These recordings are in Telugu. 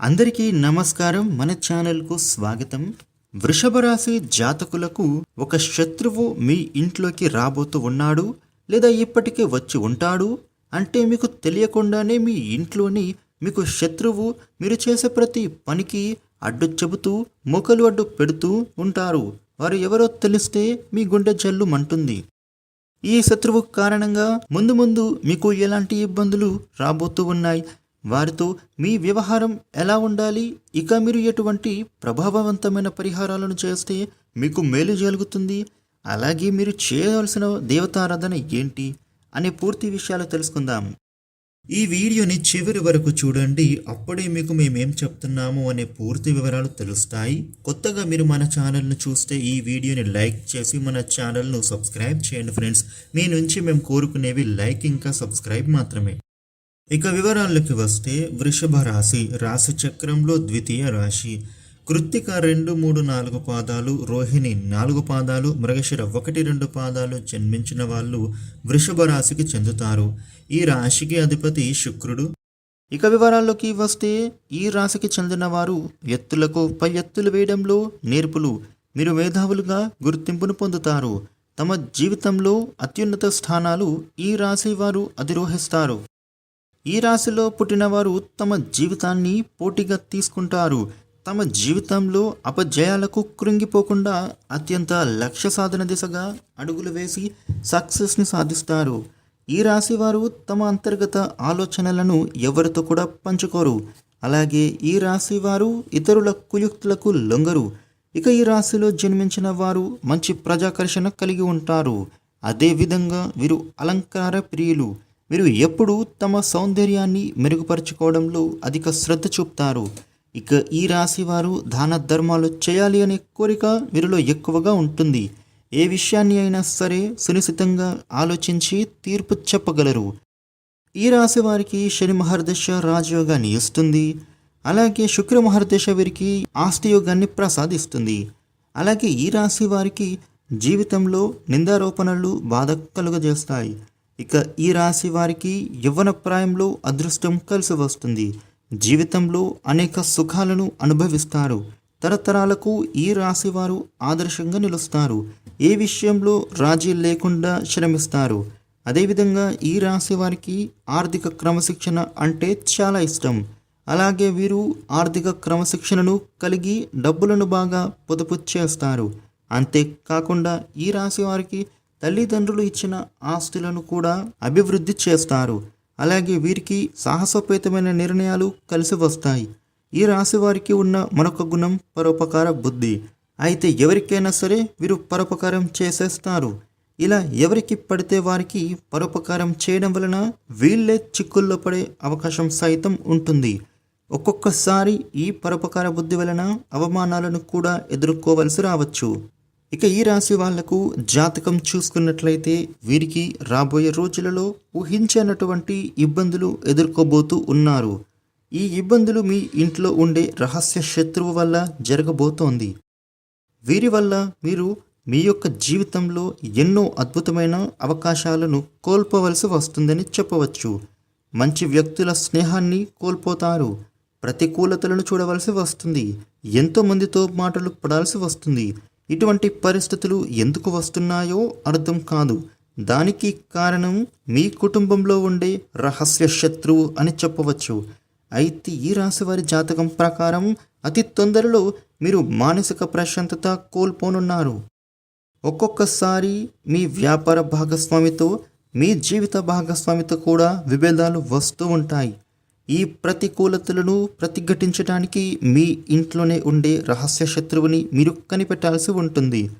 అందరికీ నమస్కారం. మన ఛానల్కు స్వాగతం. వృషభ రాశి జాతకులకు ఒక శత్రువు మీ ఇంట్లోకి రాబోతూ ఉన్నాడు లేదా ఇప్పటికే వచ్చి ఉంటాడు అంటే మీకు తెలియకుండానే మీ ఇంట్లోని మీకు శత్రువు మీరు చేసే ప్రతి పనికి అడ్డు చెబుతూ మొకలు అడ్డు పెడుతూ ఉంటారు. వారు ఎవరో తెలిస్తే మీ గుండె జల్లు మంటుంది. ఈ శత్రువు కారణంగా ముందు ముందు మీకు ఎలాంటి ఇబ్బందులు రాబోతూ ఉన్నాయి? వారితో మీ వ్యవహారం ఎలా ఉండాలి? ఇక మీరు ఎటువంటి ప్రభావవంతమైన పరిహారాలను చేస్తే మీకు మేలు జరుగుతుంది? అలాగే మీరు చేయవలసిన దేవతారాధన ఏంటి? అనే పూర్తి విషయాలు తెలుసుకుందాం. ఈ వీడియోని చివరి వరకు చూడండి. అప్పుడే మీకు మేమేం చెప్తున్నాము అనే పూర్తి వివరాలు తెలుస్తాయి. కొత్తగా మీరు మన ఛానల్ను చూస్తే ఈ వీడియోని లైక్ చేసి మన ఛానల్ను సబ్స్క్రైబ్ చేయండి ఫ్రెండ్స్. మీ నుంచి మేము కోరుకునేవి లైక్ ఇంకా సబ్స్క్రైబ్ మాత్రమే. ఇక వివరాల్లోకి వస్తే వృషభ రాశి రాశి చక్రంలో ద్వితీయ రాశి. కృత్తిక రెండు మూడు నాలుగు పాదాలు రోహిణి నాలుగు పాదాలు మృగశిర ఒకటి రెండు పాదాలు జన్మించిన వాళ్ళు వృషభ రాశికి చెందుతారు. ఈ రాశికి అధిపతి శుక్రుడు. ఇక వివరాల్లోకి వస్తే ఈ రాశికి చెందిన వారు ఎత్తులకు పై ఎత్తులు వేయడంలో నేర్పులు మీరు మేధావులుగా గుర్తింపును పొందుతారు. తమ జీవితంలో అత్యున్నత స్థానాలు ఈ రాశి వారు అధిరోహిస్తారు. ఈ రాశిలో పుట్టినవారు తమ జీవితాన్ని పోటీగా తీసుకుంటారు. తమ జీవితంలో అపజయాలకు కృంగిపోకుండా అత్యంత లక్ష్య సాధన దిశగా అడుగులు వేసి సక్సెస్ని సాధిస్తారు. ఈ రాశి వారు తమ అంతర్గత ఆలోచనలను ఎవరితో కూడా పంచుకోరు. అలాగే ఈ రాశి వారు ఇతరుల కుయుక్తులకు లొంగరు. ఇక ఈ రాశిలో జన్మించిన వారు మంచి ప్రజాకర్షణ కలిగి ఉంటారు. అదేవిధంగా వీరు అలంకార ప్రియులు. వీరు ఎప్పుడూ తమ సౌందర్యాన్ని మెరుగుపరుచుకోవడంలో అధిక శ్రద్ధ చూపుతారు. ఇక ఈ రాశి వారు దాన ధర్మాలు చేయాలి అనే కోరిక వీరిలో ఎక్కువగా ఉంటుంది. ఏ విషయాన్ని అయినా సరే సునిశ్చితంగా ఆలోచించి తీర్పు చెప్పగలరు. ఈ రాశి వారికి శని మహర్దశ రాజయోగాన్ని ఇస్తుంది. అలాగే శుక్ర మహర్దశ వీరికి ఆస్తి యోగాన్ని ప్రసాదిస్తుంది. అలాగే ఈ రాశి వారికి జీవితంలో నిందారోపణలు బాధ కలుగజేస్తాయి. ఇక ఈ రాశి వారికి యవ్వన ప్రాయంలో అదృష్టం కలిసి వస్తుంది. జీవితంలో అనేక సుఖాలను అనుభవిస్తారు. తరతరాలకు ఈ రాశి వారు ఆదర్శంగా నిలుస్తారు. ఏ విషయంలో రాజీ లేకుండా శ్రమిస్తారు. అదేవిధంగా ఈ రాశి వారికి ఆర్థిక క్రమశిక్షణ అంటే చాలా ఇష్టం. అలాగే వీరు ఆర్థిక క్రమశిక్షణను కలిగి డబ్బులను బాగా పొదుపు చేస్తారు. అంతేకాకుండా ఈ రాశి వారికి తల్లిదండ్రులు ఇచ్చిన ఆస్తులను కూడా అభివృద్ధి చేస్తారు. అలాగే వీరికి సాహసోపేతమైన నిర్ణయాలు కలిసి వస్తాయి. ఈ రాశి వారికి ఉన్న మరొక గుణం పరోపకార బుద్ధి. అయితే ఎవరికైనా సరే వీరు పరోపకారం చేసేస్తారు. ఇలా ఎవరికి పడితే వారికి పరోపకారం చేయడం వలన వీళ్ళే చిక్కుల్లో పడే అవకాశం సైతం ఉంటుంది. ఒక్కొక్కసారి ఈ పరోపకార బుద్ధి వలన అవమానాలను కూడా ఎదుర్కోవలసి రావచ్చు. ఇక ఈ రాశి వాళ్ళకు జాతకం చూసుకున్నట్లయితే వీరికి రాబోయే రోజులలో ఊహించనటువంటి ఇబ్బందులు ఎదుర్కోబోతూ ఉన్నారు. ఈ ఇబ్బందులు మీ ఇంట్లో ఉండే రహస్య శత్రువు వల్ల జరగబోతోంది. వీరి వల్ల మీరు మీ యొక్క జీవితంలో ఎన్నో అద్భుతమైన అవకాశాలను కోల్పోవలసి వస్తుందని చెప్పవచ్చు. మంచి వ్యక్తుల స్నేహాన్ని కోల్పోతారు. ప్రతికూలతలను చూడవలసి వస్తుంది. ఎంతోమందితో మాటలు పడాల్సి వస్తుంది. ఇటువంటి పరిస్థితులు ఎందుకు వస్తున్నాయో అర్థం కాదు. దానికి కారణం మీ కుటుంబంలో ఉండే రహస్య శత్రువు అని చెప్పవచ్చు. అయితే ఈ రాశివారి జాతకం ప్రకారం అతి తొందరలో మీరు మానసిక ప్రశాంతత కోల్పోనున్నారు. ఒక్కొక్కసారి మీ వ్యాపార భాగస్వామితో మీ జీవిత భాగస్వామితో కూడా విభేదాలు వస్తూ ఉంటాయి. ఈ ప్రతికూలతలను ప్రతిఘటించడానికి మీ ఇంట్లోనే ఉండే రహస్య శత్రువుని మీరు కనిపెట్టాల్సి ఉంటుంది.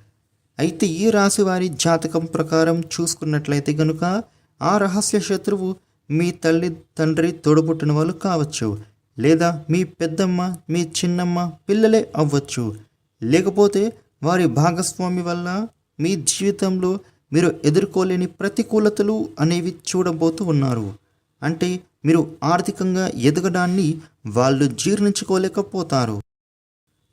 అయితే ఈ రాశి వారి జాతకం ప్రకారం చూసుకున్నట్లయితే కనుక ఆ రహస్య శత్రువు మీ తల్లి తండ్రి తోడబుట్టిన వాళ్ళు కావచ్చు. లేదా మీ పెద్దమ్మ మీ చిన్నమ్మ పిల్లలే అవ్వచ్చు. లేకపోతే వారి భాగస్వామి వల్ల మీ జీవితంలో మీరు ఎదుర్కోలేని ప్రతికూలతలు అనేవి చూడబోతూ ఉన్నారు. అంటే మీరు ఆర్థికంగా ఎదగడాన్ని వాళ్ళు జీర్ణించుకోలేకపోతారు.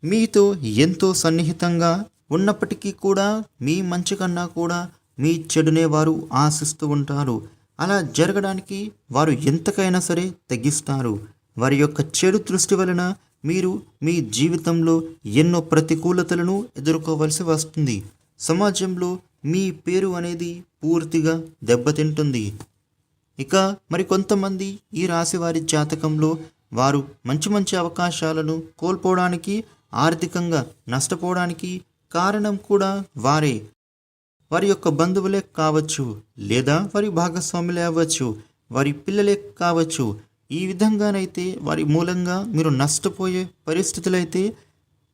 మీతో ఎంతో సన్నిహితంగా ఉన్నప్పటికీ కూడా మీ మంచి కన్నా కూడా మీ చెడునే వారు ఆశిస్తూ ఉంటారు. అలా జరగడానికి వారు ఎంతకైనా సరే తగ్గిస్తారు వారి యొక్క చెడు దృష్టి వలన మీరు మీ జీవితంలో ఎన్నో ప్రతికూలతలను ఎదుర్కోవలసి వస్తుంది. సమాజంలో మీ పేరు అనేది పూర్తిగా దెబ్బతింటుంది. ఇక మరి కొంతమంది ఈ రాశి వారి జాతకంలో వారు మంచి మంచి అవకాశాలను కోల్పోవడానికి ఆర్థికంగా నష్టపోవడానికి కారణం కూడా వారే. వారి యొక్క బంధువులే కావచ్చు లేదా వారి భాగస్వాములే అవ్వచ్చు వారి పిల్లలే కావచ్చు. ఈ విధంగానైతే వారి మూలంగా మీరు నష్టపోయే పరిస్థితులైతే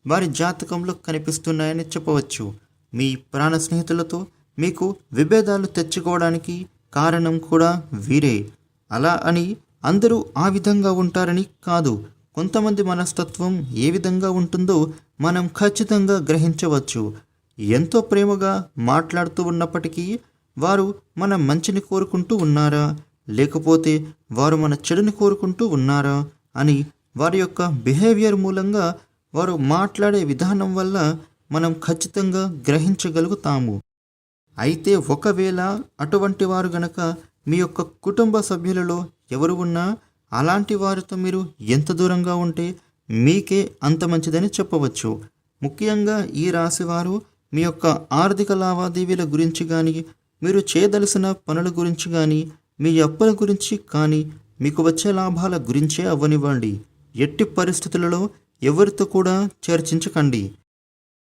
వారి జాతకంలో కనిపిస్తున్నాయని చెప్పవచ్చు. మీ ప్రాణ స్నేహితులతో మీకు విభేదాలు తెచ్చుకోవడానికి కారణం కూడా వీరే. అలా అని అందరూ ఆ విధంగా ఉంటారని కాదు. కొంతమంది మనస్తత్వం ఏ విధంగా ఉంటుందో మనం ఖచ్చితంగా గ్రహించవచ్చు. ఎంతో ప్రేమగా మాట్లాడుతూ ఉన్నప్పటికీ వారు మన మంచిని కోరుకుంటూ ఉన్నారా? లేకపోతే వారు మన చెడుని కోరుకుంటూ ఉన్నారా? అని వారి యొక్క బిహేవియర్ మూలంగా వారు మాట్లాడే విధానం వల్ల మనం ఖచ్చితంగా గ్రహించగలుగుతాము. అయితే ఒకవేళ అటువంటి వారు గనక మీ యొక్క కుటుంబ సభ్యులలో ఎవరు ఉన్నా అలాంటి వారితో మీరు ఎంత దూరంగా ఉంటే మీకే అంత మంచిదని చెప్పవచ్చు. ముఖ్యంగా ఈ రాశివారు మీ యొక్క ఆర్థిక లావాదేవీల గురించి కానీ మీరు చేయదలసిన పనుల గురించి కానీ మీ అప్పుల గురించి కానీ మీకు వచ్చే లాభాల గురించే అవ్వనివ్వండి. ఎట్టి పరిస్థితులలో ఎవరితో కూడా చర్చించకండి.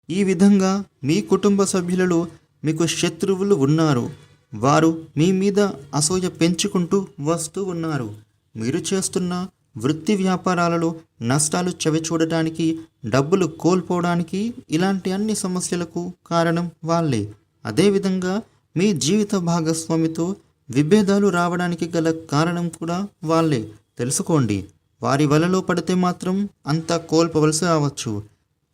ఈ విధంగా మీ కుటుంబ సభ్యులలో మీకు శత్రువులు ఉన్నారు. వారు మీ మీద అసూయ పెంచుకుంటూ వస్తూ ఉన్నారు. మీరు చేస్తున్న వృత్తి వ్యాపారాలలో నష్టాలు చవిచూడటానికి డబ్బులు కోల్పోవడానికి ఇలాంటి అన్ని సమస్యలకు కారణం వాళ్ళే. అదేవిధంగా మీ జీవిత భాగస్వామితో విభేదాలు రావడానికి గల కారణం కూడా వాళ్ళే. తెలుసుకోండి వారి వలలో పడితే మాత్రం అంత కోల్పోవలసి రావచ్చు.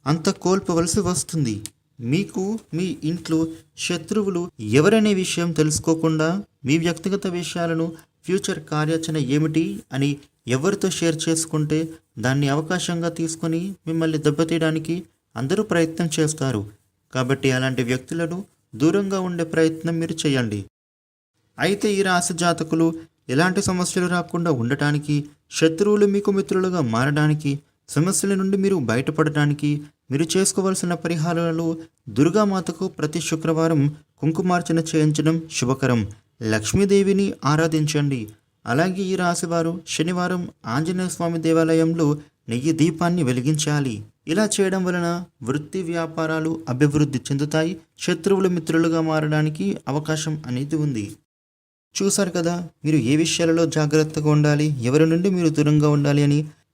అంత కోల్పోవలసి వస్తుంది. మీకు మీ ఇంట్లో శత్రువులు ఎవరనే విషయం తెలుసుకోకుండా మీ వ్యక్తిగత విషయాలను ఫ్యూచర్ కార్యాచరణ ఏమిటి అని ఎవరితో షేర్ చేసుకుంటే దాన్ని అవకాశంగా తీసుకొని మిమ్మల్ని దెబ్బతీయడానికి అందరూ ప్రయత్నం చేస్తారు. కాబట్టి అలాంటి వ్యక్తులను దూరంగా ఉండే ప్రయత్నం మీరు చేయండి. అయితే ఈ రాశి జాతకులు ఎలాంటి సమస్యలు రాకుండా ఉండటానికి శత్రువులు మీకు మిత్రులుగా మారడానికి సమస్యల నుండి మీరు బయటపడటానికి మీరు చేసుకోవాల్సిన పరిహారాలు దుర్గామాతకు ప్రతి శుక్రవారం కుంకుమార్చన చేయించడం శుభకరం. లక్ష్మీదేవిని ఆరాధించండి. అలాగే ఈ రాశివారు శనివారం ఆంజనేయ స్వామి దేవాలయంలో నెయ్యి దీపాన్ని వెలిగించాలి. ఇలా చేయడం వలన వృత్తి వ్యాపారాలు అభివృద్ధి చెందుతాయి. శత్రువులు మిత్రులుగా మారడానికి అవకాశం అనేది ఉంది. చూశారు కదా మీరు ఏ విషయాలలో జాగ్రత్తగా ఉండాలి? ఎవరి నుండి మీరు దూరంగా ఉండాలి అని